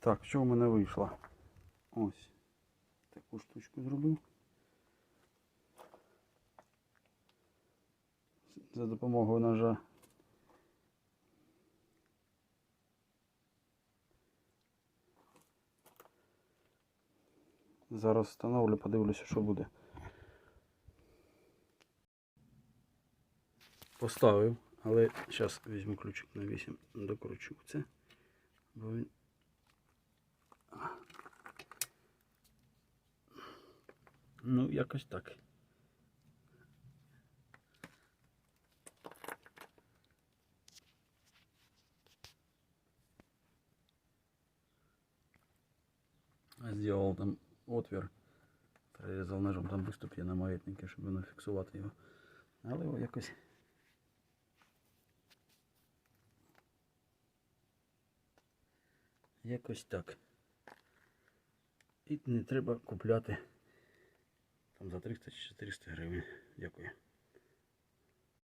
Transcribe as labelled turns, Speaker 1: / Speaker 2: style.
Speaker 1: Так, що в мене вийшло? Ось. Таку штучку зробив. За допомогою ножа. Зараз встановлю, подивлюся, що буде. Поставив, але зараз візьму ключик на 8, докручу це. Бо він Ну, якось так. Сделал там отвір, прорізав ножом, там виступ є на маятнике, щоб воно фіксувати його. Але його якось. Якось так. І не треба купляти там за 300 чи 400 гривень. Дякую.